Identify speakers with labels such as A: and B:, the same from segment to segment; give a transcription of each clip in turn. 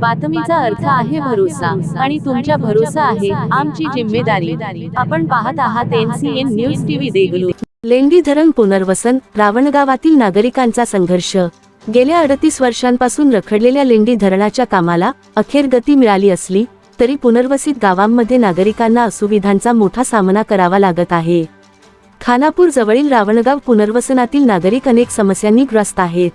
A: बातमीचा अर्थ आहे भरोसा आणि तुमच्या भरोसा आहे आमची जिम्मेदारी. आपण पाहत आहात एनसीएन न्यूज टीव्ही देगलू
B: लेंडी धरण पुनर्वसन रावणगावातील नागरिकांचा संघर्ष. गेल्या अडतीस वर्षांपासून रखडलेल्या लेंडी धरणाच्या कामाला अखेर गती मिळाली असली तरी पुनर्वसित गावांमध्ये नागरिकांना असुविधांचा मोठा सामना करावा लागत आहे. खानापूर जवळील रावणगाव पुनर्वसनातील नागरिक अनेक समस्यांनी ग्रस्त आहेत.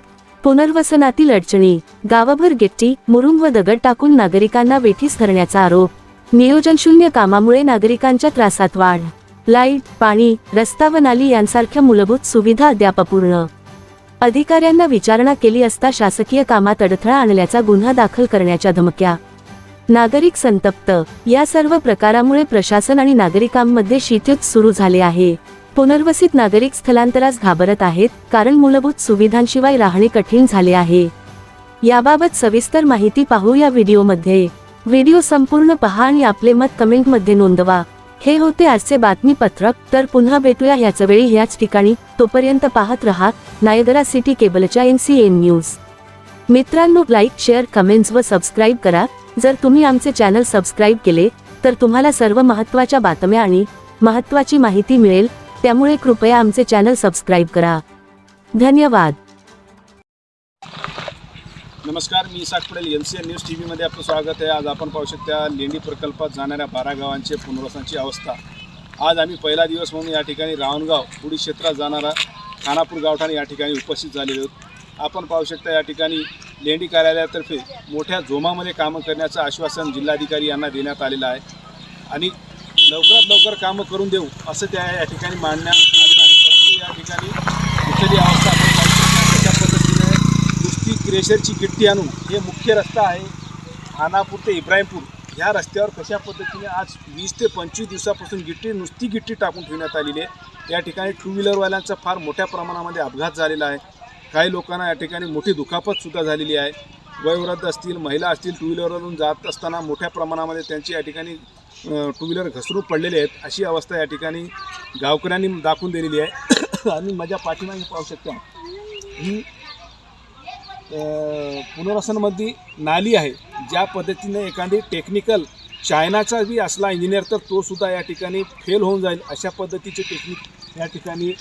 B: पुनर्वसनातील अडचणी गावभर गेट्टी मुरुम व दगड टाकून नागरिकांना वेठीस धरण्याचा आरोप. नियोजनशून्य कामामुळे नागरिकांच्या त्रासात वाढ. लाइट पाणी रस्ता व नाली यांसारख्या मूलभूत सुविधा अद्याप अपूर्ण अधिकाऱ्यांना विचारणा केली असता शासकीय कामात अडथळा आणल्याचा गुन्हा दाखल करण्याच्या धमक्या. नागरिक संतप्त. या सर्व प्रकारामुळे प्रशासन आणि नागरिकांमध्ये शीतयुद्ध सुरू झाले आहे. पुनर्वसित नागरिक स्थलांतरास घाबरत आहेत कारण मूलभूत सुविधांशिवाय राहणे कठीण झाले आहे. याबाबत सविस्तर माहिती पाहू या व्हिडिओमध्ये. व्हिडिओ संपूर्ण पहा आणि आपले मत कमेंटमध्ये नोंदवा. हे होते आजचे बातमीपत्रक तर पुन्हा भेटूया ह्याच वेळी ह्याच ठिकाणी. तोपर्यंत पाहत रहा नायगरा सिटी केबलच्या एन सी एन न्यूज. मित्रांनो लाईक शेअर कमेंट्स व सबस्क्राईब करा. जर तुम्ही आमचे चॅनल सबस्क्राईब केले तर तुम्हाला सर्व महत्त्वाच्या बातम्या आणि महत्त्वाची माहिती मिळेल. त्यामुळे कृपया आमचे चॅनल सबस्क्राईब करा. धन्यवाद.
C: नमस्कार मी Isaq Padel M C N news T व्हीमध्ये आपलं स्वागत आहे. आज आपण पाहू शकता लेंडी प्रकल्पात जाणाऱ्या बारा गावांचे पुनर्वसनाची अवस्था. आज आम्ही पहिला दिवस म्हणून या ठिकाणी रावणगाव पुढी क्षेत्रात जाणारा खानापूर गावठाण या ठिकाणी उपस्थित झालेले आहोत. आपण पाहू शकता या ठिकाणी लेंडी कार्यालयातर्फे मोठ्या जोमामध्ये कामं करण्याचं आश्वासन जिल्हाधिकारी यांना देण्यात आलेलं आहे. आणि लवकरात लवकर कामं करून देऊ असं त्या या ठिकाणी मांडण्यात आलेलं आहे परंतु या ठिकाणी कुठली अवस्था अशा कशा पद्धतीने नुसती क्रेशरची गिट्टी आणून हे मुख्य रस्ता आहे खानापूर ते इब्राहिमपूर. ह्या रस्त्यावर कशा पद्धतीने आज वीस ते पंचवीस दिवसापासून गिट्टी नुसती गिट्टी टाकून ठेवण्यात आलेली आहे. या ठिकाणी टू व्हीलरवाल्यांचा फार मोठ्या प्रमाणामध्ये अपघात झालेला आहे. काही लोकांना या ठिकाणी मोठी दुखापतसुद्धा झालेली आहे. वयोवृद्ध असतील महिला असतील टू व्हीलरवरून जात असताना मोठ्या प्रमाणामध्ये त्यांची या ठिकाणी टू व्हीलर घसरून पडलेले आहेत. अशी अवस्था या ठिकाणी गावकऱ्यांनी दाखवून दिलेली आहे. आणि माझ्या पाठीमागे पाहू शकता ही पुनर्वसनमध्ये नाली आहे. ज्या पद्धतीने एखादी टेक्निकल चायनाचा बी असला इंजिनियर तर तो सुद्धा या ठिकाणी फेल होऊन जाईल. अशा पद्धतीचे टेक्निक या ठिकाणी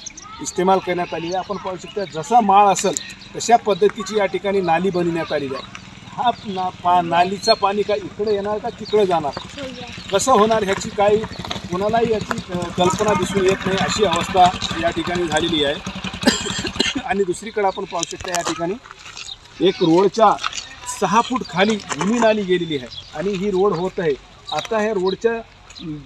C: इस्तेमाल करण्यात आली आहे. आपण पाहू शकता जसा माळ असेल तशा पद्धतीची या ठिकाणी नाली बनवण्यात आलेली आहे. हा ना पा नालीचा पाणी काय इकडे येणार का तिकडे जाणार? कसं होणार ह्याची काही कोणालाही याची कल्पना दिसून येत नाही. अशी अवस्था या ठिकाणी झालेली आहे. आणि दुसरीकडे आपण पाहू शकता या ठिकाणी एक रोडच्या सहा फूट खाली जुनी नाली गेलेली आहे आणि ही रोड होत आहे. आता ह्या रोडच्या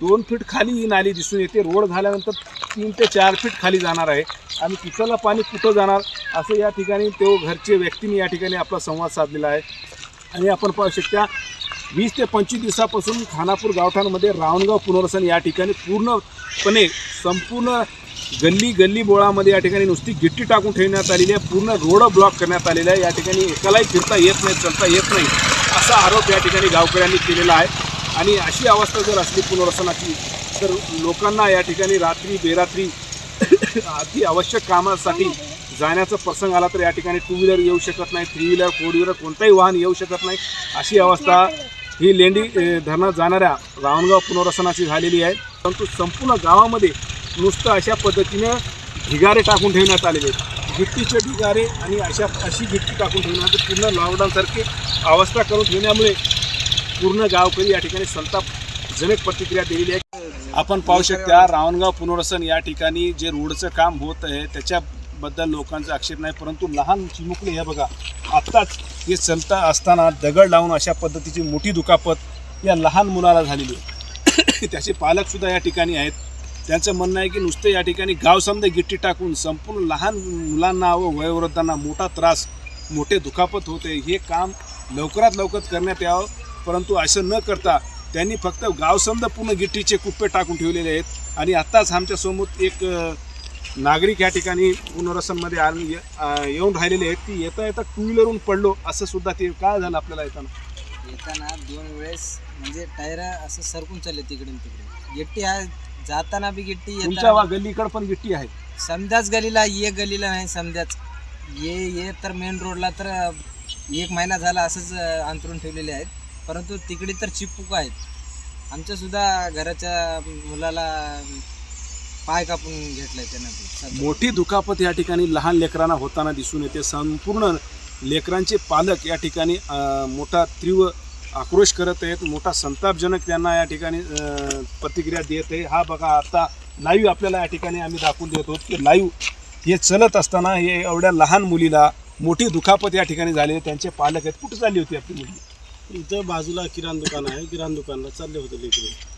C: दोन फीट खाली ही नाली दिसून येते. रोड झाल्यानंतर तीन ते चार फीट खाली जाणार आहे. आणि तिथलं पाणी कुठं जाणार? असं या ठिकाणी तो घरचे व्यक्तीने या ठिकाणी आपला संवाद साधलेला आहे. आणि आपण पाहू शकता वीस ते पंचवीस दिवसापासून खानापूर गावठाणमध्ये रावणगाव पुनर्वसन या ठिकाणी पूर्णपणे संपूर्ण गल्ली गल्ली बोळामध्ये या ठिकाणी नुसती गिट्टी टाकून ठेवण्यात आलेली आहे. पूर्ण रोड ब्लॉक करण्यात आलेला आहे. या ठिकाणी एकालाही फिरता येत नाही चलता येत नाही असा आरोप या ठिकाणी गावकऱ्यांनी केलेला आहे. आणि अशी अवस्था जर असली पुनर्वसनाची तर लोकांना या ठिकाणी रात्री बेरात्री अति आवश्यक कामासाठी जाण्याचा प्रसंग आला तर या ठिकाणी टू व्हीलर येऊ शकत नाही थ्री व्हीलर फोर व्हीलर कोणताही वाहन येऊ शकत नाही. अशी अवस्था ही लेंडी धरणात जाणाऱ्या रावणगाव पुनर्वसनाची झालेली आहे. परंतु संपूर्ण गावामध्ये नुसतं अशा पद्धतीनं ढिगारे टाकून ठेवण्यात आलेले आहेत. गिट्टीचे ढिगारे आणि अशा अशी गिट्टी टाकून ठेवण्यात पूर्ण लॉकडाऊनसारखी अवस्था करून ठेवण्यामुळे पूर्ण गावकरी या ठिकाणी संतापजनक प्रतिक्रिया दिलेली आहे. आपण पाहू शकता रावणगाव पुनर्वसन या ठिकाणी जे रोडचं काम होत आहे त्याच्या बद्दल लोकांचा आक्षेप नाही परंतु लहान चिमुकले हे बघा आत्ताच हे चलता असताना दगड लावून अशा पद्धतीची मोठी दुखापत या लहान मुलाला झालेली आहे त्याचे पालकसुद्धा या ठिकाणी आहेत. त्यांचं म्हणणं आहे की नुसतं या ठिकाणी गाव समजा गिट्टी टाकून संपूर्ण लहान मुलांना व वयोवृद्धांना मोठा त्रास मोठे दुखापत होते. हे काम लवकरात लवकर करण्यात यावं परंतु असं न करता त्यांनी फक्त गाव समजा पूर्ण गिट्टीचे कुप्पे टाकून ठेवलेले आहेत. आणि आत्ताच आमच्यासमोर एक नागरिक या ठिकाणी पुनर्वसनमध्ये अ, येऊन राहिलेले आहेत. की येता येता टू व्हीलरहून पडलो असं सुद्धा ते काय झालं आपल्याला येताना?
D: येताना दोन वेळेस म्हणजे टायर असं सरकून चालले तिकडून तिकडे. गिट्टी हा जाताना बी गिट्टी
C: तुमच्या
D: येताना
C: वा गल्लीकडे पण गिट्टी आहे.
D: समजाच गलीला ये गलीला नाही समजाच. ये ये तर मेन रोडला तर एक महिना झाला असंच अं, अंतरून ठेवलेले आहेत. परंतु तिकडे तर चिपपुक आहेत. आमच्यासुद्धा घराच्या मुलाला पाय कापून घेतलाय त्यांना सध्या.
C: मोठी दुखापत या ठिकाणी लहान लेकरांना होताना दिसून येते. संपूर्ण लेकरांचे पालक या ठिकाणी अ, मोठा तीव्र आक्रोश करत आहेत. मोठा संतापजनक त्यांना या ठिकाणी अ, प्रतिक्रिया देत आहे. हा बघा आता लाईव्ह आपल्याला या ठिकाणी आम्ही दाखवून देतो की लाईव्ह हे चलत असताना हे एवढ्या लहान मुलीला मोठी दुखापत या ठिकाणी झाली आहे. त्यांचे पालक आहेत. कुठे चालली होती आपली मुलगी?
E: इथं बाजूला किराणा दुकान आहे. किराणा दुकानला चालले होते लेकरे.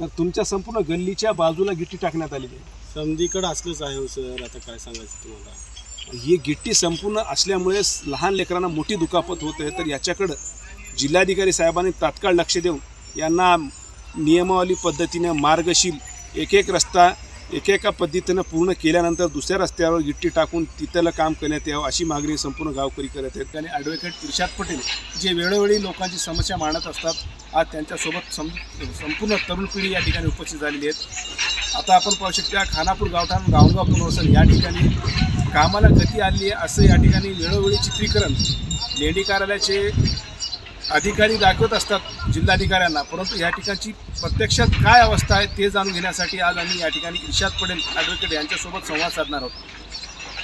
C: तर तुमच्या संपूर्ण गल्लीच्या बाजूला गिट्टी टाकण्यात आलेली आहे.
E: समधीकडं असलंच आहे हो सर. आता काय सांगायचं तुम्हाला?
C: ही गिट्टी संपूर्ण असल्यामुळे लहान लेकरांना मोठी दुखापत होत आहे. तर याच्याकडं जिल्हाधिकारी साहेबांनी तात्काळ लक्ष देऊन यांना नियमावली पद्धतीने मार्गशील एक एक रस्ता एकेका पद्धतीनं पूर्ण केल्यानंतर दुसऱ्या रस्त्यावर गिट्टी टाकून तिथलं काम करण्यात यावं अशी मागणी संपूर्ण गावकरी करत आहेत. आणि ॲडव्होकेट इर्शाद पटेल जे वेळोवेळी लोकांची समस्या मांडत असतात आज त्यांच्यासोबत सं संपूर्ण तरुण पिढी या ठिकाणी उपस्थित झालेली आहेत. आता आपण पाहू शकता खानापूर गावठाण गावगाव पुनर्वसन या ठिकाणी कामाला गती आली आहे. असं या ठिकाणी वेळोवेळी चित्रीकरण लेंडी कार्यालयाचे अधिकारी दाखवत असतात जिल्हाधिकाऱ्यांना परंतु या ठिकाणची प्रत्यक्षात काय अवस्था आहे ते जाणून घेण्यासाठी आज आम्ही या ठिकाणी इर्षाद पटेल ॲडव्होकेट यांच्यासोबत संवाद साधणार आहोत.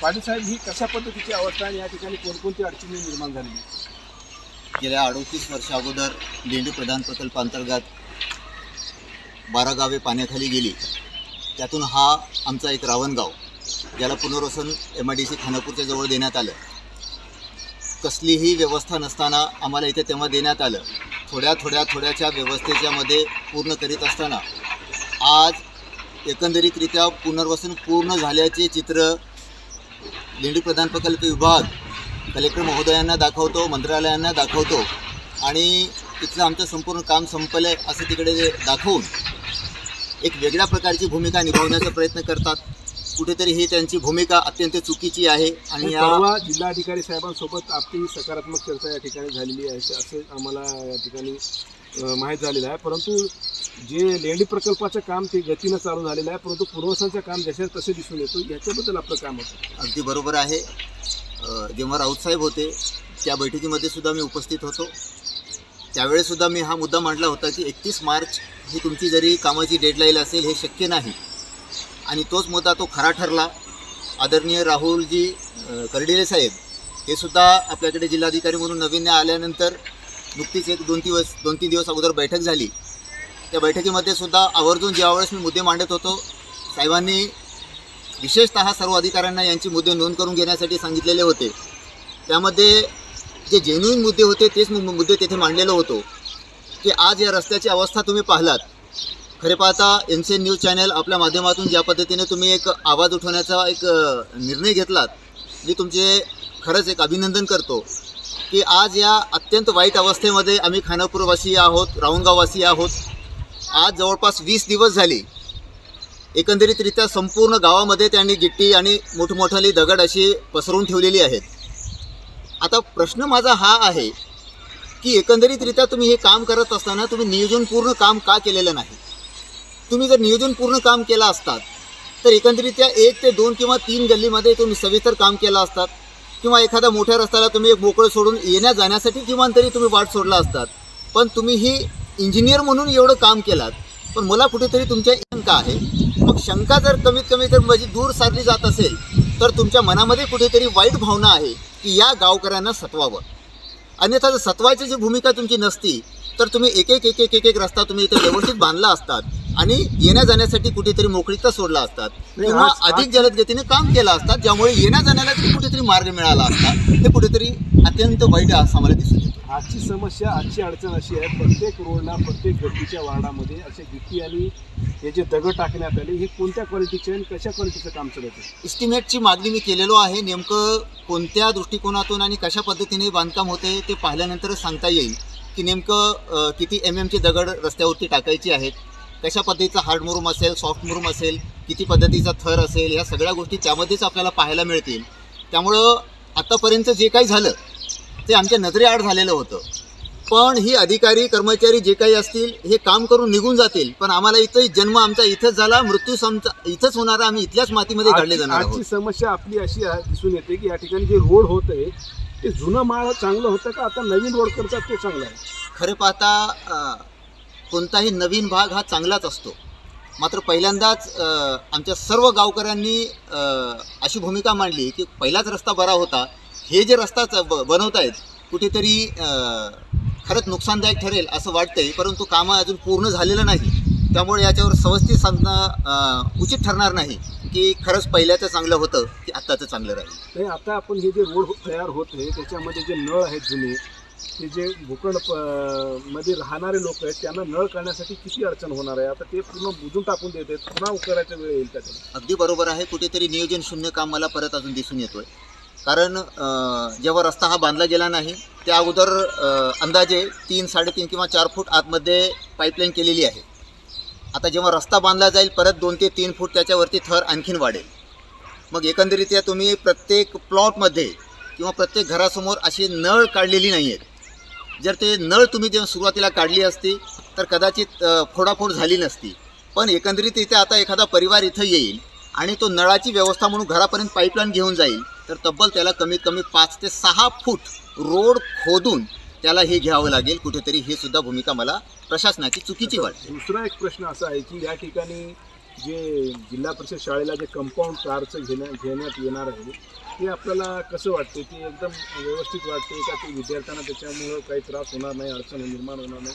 C: पाटील साहेब ही कशा पद्धतीची अवस्था आणि या ठिकाणी कोणकोणती अडचणी निर्माण झालेली
F: गेल्या अडोतीस वर्ष अगोदर लेंडी प्रधान प्रकल्पांतर्गत बारा गावे पाण्याखाली गेली. त्यातून हा आमचा एक रावणगाव ज्याला पुनर्वसन एम आय डी सी खानापूरच्या जवळ देण्यात आलं. कसलीही व्यवस्था नसताना आम्हाला इथे तेव्हा देण्यात आलं. थोड्या थोड्या थोड्याच्या व्यवस्थेच्यामध्ये पूर्ण करीत असताना. आज एकंदरीतरित्या पुनर्वसन पूर्ण झाल्याचे चित्र लेंडी प्रधान प्रकल्प विभाग कलेक्टर महोदयांना दाखवतो मंत्रालयांना दाखवतो आणि तिथलं आमचं संपूर्ण काम संपलं आहे असं तिकडे दाखवून एक वेगळ्या प्रकारची भूमिका निभावण्याचा प्रयत्न करतात. कुठेतरी ही त्यांची भूमिका अत्यंत चुकीची आहे आणि या
C: जिल्हाधिकारी साहेबांसोबत आपली सकारात्मक चर्चा या ठिकाणी झालेली आहे असं आम्हाला या ठिकाणी माहीत झालेलं आहे. परंतु जे लेंडी प्रकल्पाचं काम ते गतीनं चालू झालेलं आहे परंतु पूर्वसांचं काम जसे तसे दिसून येतो याच्याबद्दल आपलं काम होतं
F: अगदी बरोबर आहे. जेव्हा राऊतसाहेब होते त्या बैठकीमध्ये सुद्धा मी उपस्थित होतो. त्यावेळेसुद्धा मी हा मुद्दा मांडला होता की एकतीस मार्च ही तुमची जरी कामाची डेडलाईन असेल हे शक्य नाही. आणि तोच मुद्दा तो खरा ठरला. आदरणीय राहुलजी कर्डिले साहेब हे सुद्धा आपल्याकडे जिल्हाधिकारी म्हणून नवीन आल्यानंतर नुकतीच एक दोन दिवस दोन तीन दिवस अगोदर बैठक झाली. त्या बैठकीमध्ये सुद्धा आवर्जून ज्यावेळेस मी मुद्दे मांडत होतो साहेबांनी विशेषतः सर्व अधिकाऱ्यांना यांचे मुद्दे नोंद करून घेण्यासाठी सांगितलेले होते. त्यामध्ये जे जेन्युईन मुद्दे होते तेच मुद्दे तेथे मांडलेलो होतो. की आज या रस्त्याची अवस्था तुम्ही पाहिलात. खरे पाहता N C N news channel आपल्या माध्यमातून ज्या पद्धतीने तुम्ही एक आवाज उठवण्याचा एक निर्णय घेतलात मी तुमचे खरंच एक अभिनंदन करतो की आज या अत्यंत वाईट अवस्थेमध्ये आम्ही खानापूरवासी आहोत राऊंडगाववासी आहोत. आज जवळपास वीस दिवस झाली. एकंदरीतरित्या संपूर्ण गावामध्ये त्यांनी गिट्टी आणि मोठमोठाली दगड अशी पसरवून ठेवलेली आहेत. आता प्रश्न माझा हा आहे की एकंदरीतरित्या तुम्ही हे काम करत असताना तुम्ही नियोजनपूर्ण काम का केलेलं नाही? तुम्ही जर नियोजनपूर्ण काम केलं असतात तर एकंदरीत्या एक ते दोन किंवा तीन गल्लीमध्ये तुम्ही सविस्तर काम केलं असतात किंवा एखाद्या मोठ्या रस्त्याला तुम्ही एक मोकळं सोडून येण्या जाण्यासाठी किमान तरी तुम्ही वाट सोडला असतात. पण तुम्ही ही इंजिनियर म्हणून एवढं काम केलात पण मला कुठेतरी तुमच्या शंका आहे. मग शंका जर कमीत कमी जर माझी दूर सारली जात असेल तर तुमच्या मनामध्ये कुठेतरी वाईट भावना आहे की या गावकऱ्यांना सत्वावं. अन्यथा जर सत्वायची जी भूमिका तुमची नसती तर तुम्ही एक एक एक एक एक एक रस्ता तुम्ही इथे व्यवस्थित बांधला असतात. आणि येण्या जाण्यासाठी कुठेतरी मोकळीकता सोडला असतात. किंवा अधिक जलद गतीने काम केलं असतात ज्यामुळे येण्या जाण्याला तरी कुठेतरी मार्ग मिळाला असता. हे कुठेतरी अत्यंत वाईट असं आम्हाला दिसून येतं.
C: आजची समस्या आजची अडचण अशी आहे प्रत्येक रोडला प्रत्येक गड्डीच्या वार्डामध्ये असे गिट्टी आणि हे जे दगड टाकण्यात आले हे कोणत्या क्वालिटीचे आणि कशा क्वालिटीचं काम चालत आहे?
F: इस्टिमेटची मागणी मी केलेलो आहे. नेमकं कोणत्या दृष्टिकोनातून आणि कशा पद्धतीने बांधकाम होते ते पाहिल्यानंतरच सांगता येईल. की नेमकं किती एम एमचे दगड रस्त्यावरती टाकायचे आहेत कशा पद्धतीचा हार्ड मुरूम असेल सॉफ्ट मुरूम असेल किती पद्धतीचा थर असेल या सगळ्या गोष्टी त्यामध्येच आपल्याला पाहायला मिळतील. त्यामुळं आत्तापर्यंत जे काही झालं ते आमच्या नजरेआड झालेलं होतं. पण ही अधिकारी कर्मचारी जे काही असतील हे काम करून निघून जातील. पण आम्हाला इथं जन्म आमचा इथंच झाला मृत्यू आमचा इथंच होणार आम्ही इथल्याच मातीमध्ये घडले जाणार आहोत.
C: आजची समस्या आपली अशी आहे दिसून येते की या ठिकाणी जे रोड होत आहे ते जुनं माळ चांगलं होतं का? आता नवीन रोड करतात ते चांगलं आहे.
F: खरं पाहता कोणताही नवीन भाग हा चांगलाच असतो. मात्र पहिल्यांदाच आमच्या सर्व गावकऱ्यांनी अशी भूमिका मांडली की पहिलाच रस्ता बरा होता. हे जे रस्ता ब बनवत आहेत कुठेतरी खरंच नुकसानदायक ठरेल असं वाटतंय परंतु कामं अजून पूर्ण झालेलं नाही. त्यामुळे याच्यावर सवस्थित सांगणं उचित ठरणार नाही की खरंच पहिल्याचं चांगलं होतं की आत्ताचं चांगलं राहील.
C: नाही आता आपण हे जे रोड तयार होत आहे त्याच्यामध्ये जे नळ आहेत जुने ते जे भूखंड प- मध्ये राहणारे लोक आहेत त्यांना नळ करण्यासाठी किती अडचण होणार आहे? आता ते पूर्ण बुजून टाकून देत आहेत. पुन्हा उकरायचा वेळ येईल का
F: अगदी बरोबर आहे. कुठेतरी नियोजन शून्य काम मला परत अजून दिसून येतोय. कारण जेव्हा रस्ता हा बांधला गेला नाही त्या अगोदर अंदाजे तीन साडेतीन किंवा चार फूट आतमध्ये पाईपलाईन केलेली आहे. आता जेव्हा रस्ता बांधला जाईल परत दोन ते तीन फूट त्याच्यावरती थर आणखीन वाढेल. मग एकंदरीत तुम्ही प्रत्येक प्लॉटमध्ये किंवा प्रत्येक घरासमोर अशी नळ काढलेली नाही आहेत जर ते नळ तुम्ही जेव्हा सुरुवातीला काढली असती तर कदाचित फोडाफोड झाली नसती. पण एकंदरीत इथे आता एखादा परिवार इथं येईल आणि तो नळाची व्यवस्था म्हणून घरापर्यंत पाईपलाईन घेऊन जाईल तर तब्बल त्याला कमीत कमी पाच ते सहा फूट रोड खोदून त्याला हे घ्यावं लागेल. कुठेतरी हे सुद्धा भूमिका मला प्रशासनाची चुकीची वाटते.
C: दुसरा एक प्रश्न असा आहे की या ठिकाणी जे जिल्हा परिषद शाळेला जे कंपाऊंड कारचं घेण्या घेण्यात येणार आहे ते आपल्याला कसं वाटते की एकदम व्यवस्थित वाटते का? ते विद्यार्थ्यांना त्याच्यामुळं काही त्रास होणार नाही अडचण निर्माण होणार नाही?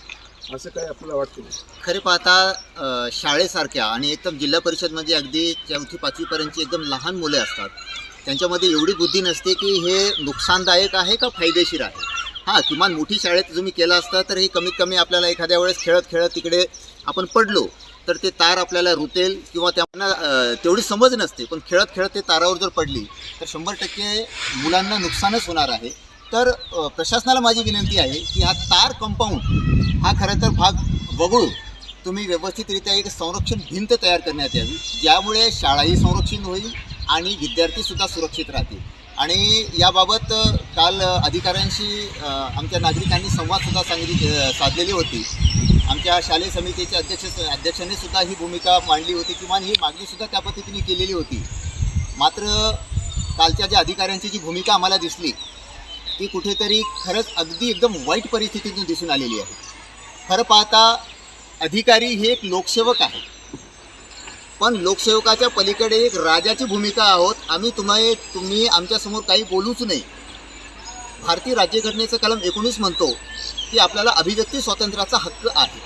C: असं काही आपल्याला वाटतं
F: खरे पाहता शाळेसारख्या आणि एकदम जिल्हा परिषदमध्ये अगदी चौथी पाचवीपर्यंतची एकदम लहान मुले असतात. त्यांच्यामध्ये एवढी बुद्धी नसते की हे नुकसानदायक आहे का फायदेशीर आहे? हां किमान मोठी शाळेत तुम्ही केला असता तर हे कमीत कमी आपल्याला एखाद्या वेळेस खेळत खेळत तिकडे आपण पडलो. तर ते तार आपल्याला रुतेल किंवा त्यांना तेवढी समज नसते. पण खेळत खेळत ते तारावर जर पडली तर शंभर टक्के मुलांना नुकसानच होणार आहे. तर प्रशासनाला माझी विनंती आहे की हा तार कंपाऊंड हा खरं तर भाग वगळून तुम्ही व्यवस्थितरित्या एक संरक्षण भिंत तयार करण्यात यावी. ज्यामुळे शाळाही संरक्षित होईल आणि विद्यार्थीसुद्धा सुरक्षित राहतील. आणि याबाबत काल अधिकाऱ्यांशी आमच्या नागरिकांनी संवादसुद्धा सांगितली साधलेली होती. आमच्या शालेय समितीचे अध्यक्ष अध्यक्षांनी सुद्धा ही भूमिका मांडली होती किंवा ही मागणीसुद्धा त्या पद्धतीने केलेली होती. मात्र कालच्या ज्या अधिकाऱ्यांची जी भूमिका आम्हाला दिसली ती कुठेतरी खरंच अगदी एकदम वाईट परिस्थितीतून दिसून आलेली आहे. खरं पाहता अधिकारी हे एक लोकसेवक आहे पण लोकसेवकाच्या पलीकडे एक राजाची भूमिका आहोत. आम्ही तुम्हाला तुम्ही आमच्यासमोर काही बोलूच नाही भारतीय राज्यघटनेचं कलम एकोणीस म्हणतो की आपल्याला अभिव्यक्ती स्वातंत्र्याचा हक्क आहे.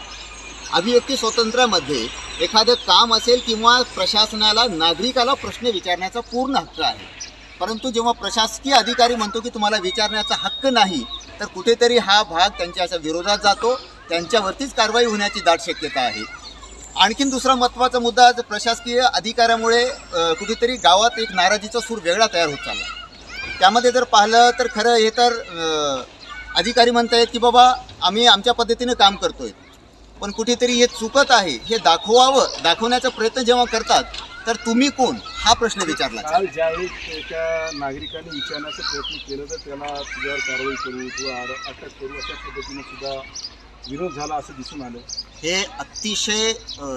F: अभिव्यक्ती स्वातंत्र्यामध्ये एखादं काम असेल किंवा प्रशासनाला नागरिकाला प्रश्न विचारण्याचा पूर्ण हक्क आहे. परंतु जेव्हा प्रशासकीय अधिकारी म्हणतो की तुम्हाला विचारण्याचा हक्क नाही तर कुठेतरी हा भाग त्यांच्या अशा विरोधात जातो. त्यांच्यावरतीच कारवाई होण्याची दाट शक्यता आहे. आणखीन दुसरा महत्त्वाचा मुद्दा आज प्रशासकीय अधिकाऱ्यामुळे कुठेतरी गावात एक नाराजीचा सूर वेगळा तयार होत चालला त्यामध्ये जर पाहिलं तर खरं हे तर अधिकारी अधिकारी म्हणतायत की बाबा आम्ही आमच्या पद्धतीनं काम करतोय. पण कुठेतरी हे चुकत आहे हे दाखवावं दाखवण्याचा प्रयत्न जेव्हा करतात तर तुम्ही कोण? हा प्रश्न विचारला.
C: काल ज्यावेळी एका नागरिकांनी विचारण्याचा प्रयत्न केला तर त्याला तुझ्यावर कारवाई करू किंवा अटक करू अशा पद्धतीने सुद्धा विरोध झाला असं दिसून आलं.
F: हे अतिशय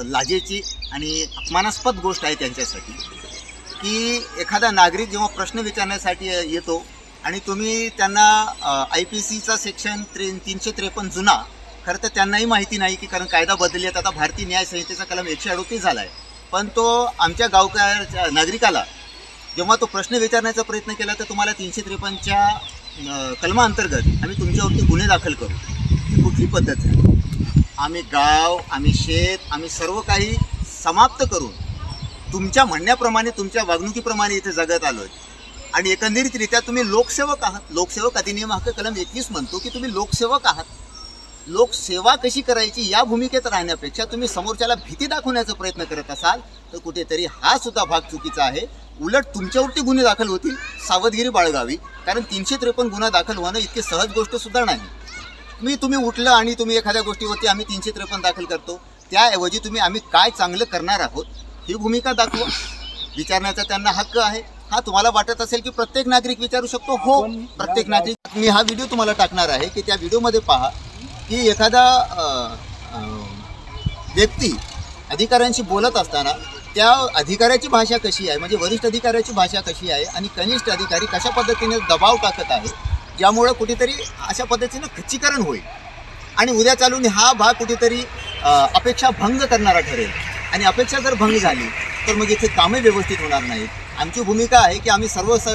F: लाजेची आणि अपमानास्पद गोष्ट आहे त्यांच्यासाठी. की एखादा नागरिक जेव्हा प्रश्न विचारण्यासाठी येतो आणि तुम्ही त्यांना आय पी सीचा सेक्शन त्रे तीनशे त्रेपन्न जुना खरं तर त्यांनाही माहिती नाही की कारण कायदा बदललेत आता भारतीय न्याय संहितेचा कलम एकशे अडोतीस झाला आहे पण तो आमच्या गावकऱ्याच्या नागरिकाला जेव्हा तो प्रश्न विचारण्याचा प्रयत्न केला तर तुम्हाला तीनशे त्रेपन्नच्या कलमाअंतर्गत आम्ही तुमच्यावरती गुन्हे दाखल करू. ही पद्धत आहे. आम्ही गाव आम्ही शेत आम्ही सर्व काही समाप्त करून तुमच्या म्हणण्याप्रमाणे तुमच्या वागणुकीप्रमाणे इथे जगत आलो आहे आणि एकंदरीतरित्या तुम्ही लोकसेवक आहात. लोकसेवक अधिनियम हक्क कलम एकवीस म्हणतो की तुम्ही लोकसेवक आहात. लोकसेवा कशी करायची या भूमिकेत राहण्यापेक्षा तुम्ही समोरच्याला भीती दाखवण्याचा प्रयत्न करत असाल तर कुठेतरी हा सुद्धा भाग चुकीचा आहे. उलट तुमच्यावरती गुन्हे दाखल होतील सावधगिरी बाळगावी. कारण तीनशे त्रेपन्न गुन्हा दाखल होणं इतकी सहज गोष्ट सुद्धा नाही. मी तुम्ही उठलं आणि तुम्ही एखाद्या गोष्टीवरती आम्ही तीनशे त्रेपन्न दाखल करतो त्याऐवजी तुम्ही आम्ही काय चांगलं करणार आहोत ही भूमिका दाखवा. विचारण्याचा त्यांना हक्क आहे. हा तुम्हाला वाटत असेल की प्रत्येक नागरिक विचारू शकतो हो प्रत्येक नागरिक मी हा व्हिडिओ तुम्हाला टाकणार आहे की त्या व्हिडिओमध्ये पहा की एखादा व्यक्ती अधिकाऱ्यांशी बोलत असताना त्या अधिकाऱ्याची भाषा कशी आहे म्हणजे वरिष्ठ अधिकाऱ्याची भाषा कशी आहे आणि कनिष्ठ अधिकारी कशा पद्धतीने दबाव टाकत आहे ज्यामुळं कुठेतरी अशा पद्धतीनं खच्चीकरण होईल. आणि उद्या चालून हा भाग कुठेतरी अपेक्षा भंग करणारा ठरेल. आणि अपेक्षा जर भंग झाली तर मग इथे कामे व्यवस्थित होणार नाहीत. आमची भूमिका आहे की आम्ही सर्व स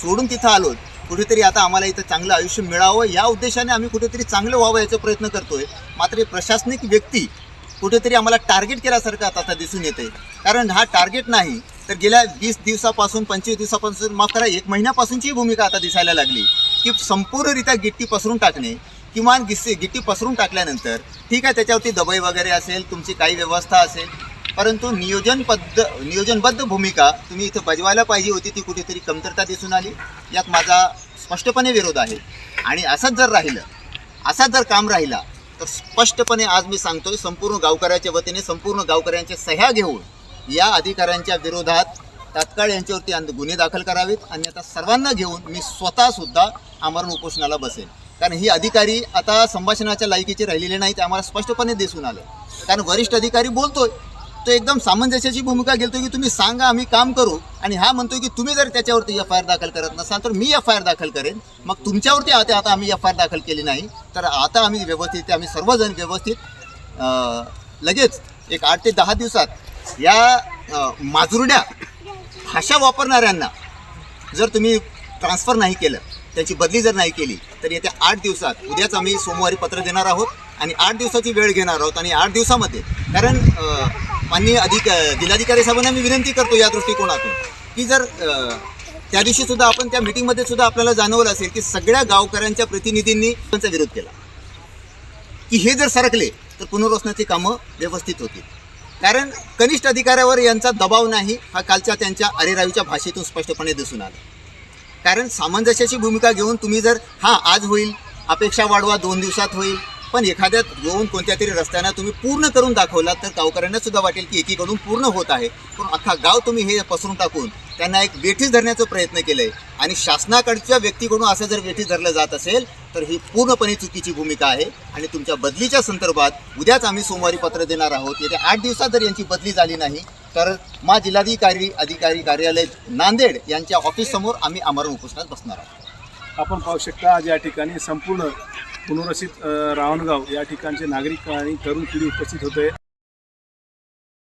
F: सोडून तिथं आलो कुठेतरी आता आम्हाला इथं चांगलं आयुष्य मिळावं. या उद्देशाने आम्ही कुठेतरी चांगलं व्हावं याचा प्रयत्न करतोय. मात्र प्रशासनिक व्यक्ती कुठेतरी आम्हाला टार्गेट केल्यासारखं आता आता दिसून येते कारण हा टार्गेट नाही तर गेल्या वीस दिवसापासून पंचवीस दिवसापासून माफ करा एक महिन्यापासूनची भूमिका आता दिसायला लागली की संपूर्णरित्या गिट्टी पसरून टाकणे किमान गिस्से गिट्टी पसरून टाकल्यानंतर ठीक आहे त्याच्यावरती दबाई वगैरे असेल तुमची काही व्यवस्था असेल परंतु नियोजनबद्ध नियोजनबद्ध भूमिका तुम्ही इथं बजवायला पाहिजे होती ती कुठेतरी कमतरता दिसून आली. यात माझा स्पष्टपणे विरोध आहे. आणि असंच जर राहिलं असा जर काम राहिला तर स्पष्टपणे आज मी सांगतोय संपूर्ण गावकऱ्याच्या वतीने संपूर्ण गावकऱ्यांच्या सह्या घेऊन या अधिकाऱ्यांच्या विरोधात तात्काळ यांच्यावरती अंध- गुन्हे दाखल करावेत. आणि आता सर्वांना घेऊन मी स्वतःसुद्धा आमरण उपोषणाला बसेल कारण ही अधिकारी आता संभाषणाच्या लायकीचे राहिलेले नाहीत आम्हाला स्पष्टपणे दिसून आलं. कारण वरिष्ठ अधिकारी बोलतोय तो एकदम सामंजस्याची भूमिका घेतोय की तुम्ही सांगा आम्ही काम करू. आणि हा म्हणतोय की तुम्ही जर त्याच्यावरती एफ आय आर दाखल करत नसाल तर मी एफ आय आर दाखल करेन. मग तुमच्यावरती आता आता आम्ही एफ आय आर दाखल केली नाही. तर आता आम्ही व्यवस्थित आम्ही सर्वजण व्यवस्थित लगेच एक आठ ते दहा दिवसात या माजुरड्या भाषा वापरणाऱ्यांना जर तुम्ही ट्रान्सफर नाही केलं त्याची बदली जर नाही केली तर येत्या आठ दिवसात उद्याच आम्ही सोमवारी पत्र देणार आहोत आणि आठ दिवसाची वेळ घेणार आहोत आणि आठ दिवसामध्ये कारण माननीय अधिक जिल्हाधिकारी साहेबांना मी विनंती करतो या दृष्टिकोनातून की जर त्या दिवशी सुद्धा आपण त्या मिटिंगमध्ये सुद्धा आपल्याला जाणवलं असेल की सगळ्या गावकऱ्यांच्या प्रतिनिधींनी त्यांचा विरोध केला. की हे जर सरकले तर पुनर्वसनाची कामं व्यवस्थित होतील. कारण कनिष्ठ अधिकाऱ्यावर यांचा दबाव नाही हा कालच्या त्यांच्या अरेरावीच्या भाषेतून स्पष्टपणे दिसून आला. कारण सामंजस्याची भूमिका घेऊन तुम्ही जर हां आज होईल अपेक्षा वाढवा दोन दिवसात होईल पण एखाद्या येऊन कोणत्या तरी रस्त्यानं तुम्ही पूर्ण करून दाखवला तर गावकऱ्यांना सुद्धा वाटेल की एकीकडून पूर्ण होत आहे. पण अख्खा गाव तुम्ही हे पसरून टाकून त्यांना एक वेठीस धरण्याचा प्रयत्न केलं आहे आणि शासनाकडच्या व्यक्तीकडून असं जर वेठीस धरलं जात असेल तर ही पूर्णपणे चुकीची भूमिका आहे. आणि तुमच्या बदलीच्या संदर्भात उद्याच आम्ही सोमवारी पत्र देणार आहोत. येत्या आठ दिवसात जर यांची बदली झाली नाही तर मा जिल्हाधिकारी अधिकारी कार्यालय नांदेड यांच्या ऑफिससमोर आम्ही आमरण उपोषणात बसणार आहोत.
C: आपण पाहू शकता आज या ठिकाणी संपूर्ण पुनर्वसित रावणगाव या ठिकाणचे नागरिक आणि तरुण पिढी उपस्थित होते